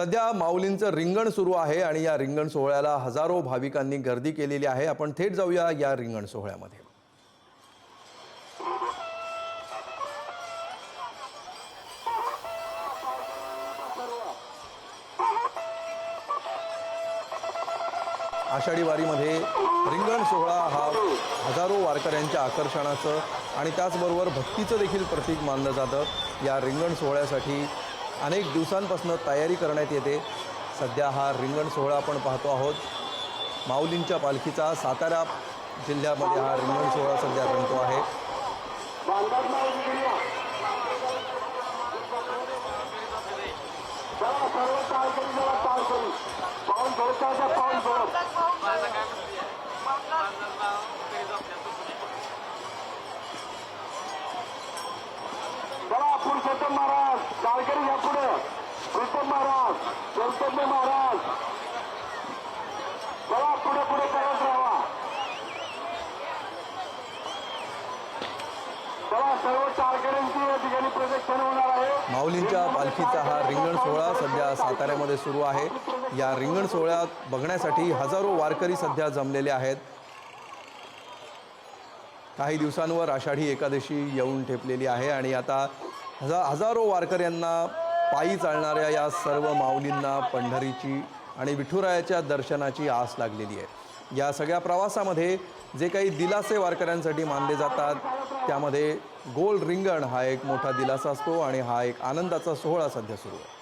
सध्या माऊलींचं रिंगण सुरू आहे आणि या रिंगण सोहळ्याला हजारो भाविकांनी गर्दी केलेली आहे. आपण थेट जाऊया या रिंगण सोहळ्यामध्ये. आषाढी वारीमध्ये रिंगण सोहळा हा हजारो वारकऱ्यांच्या आकर्षणाचं आणि त्याचबरोबर भक्तीचं देखील प्रतीक मानलं जातं. या रिंगण सोहळ्यासाठी अनेक दिवसांपासून तयारी करण्यात येते. सध्या हा रिंगण सोहळा आपण पाहतो आहोत. माऊलींच्या पालखीचा सातारा जिल्ह्यामध्ये हा रिंगण सोहळा सध्या रंगतो आहे. सर्व चला पुरुषोत्तम महाराज चालकरी या पुढे पुरुषोत्तम महाराज चैतन्य महाराज. चला पुढे पुढे करत राहा. चला सर्व चालकऱ्यांची या ठिकाणी प्रदक्षिण होणार आहे. माऊलींच्या पालखीचा हा रिंगण सोहळा सध्या साताऱ्यामध्ये सुरू आहे. या रिंगण सोहळ्यात बघण्यासाठी हजारो वारकरी सध्या जमलेले आहेत. काही दिवसांवर आषाढी एकादशी येऊन ठेपलेली आहे आणि आता हजा हजारो वारकऱ्यांना पायी चालणाऱ्या या सर्व माऊलींना पंढरीची आणि विठुरायाच्या दर्शनाची आस लागलेली आहे. या सगळ्या प्रवासामध्ये जे काही दिलासे वारकऱ्यांसाठी मानले जातात त्यामध्ये गोल रिंगण हा एक मोठा दिलासा असतो आणि हा एक आनंदाचा सोहळा सध्या सुरू आहे.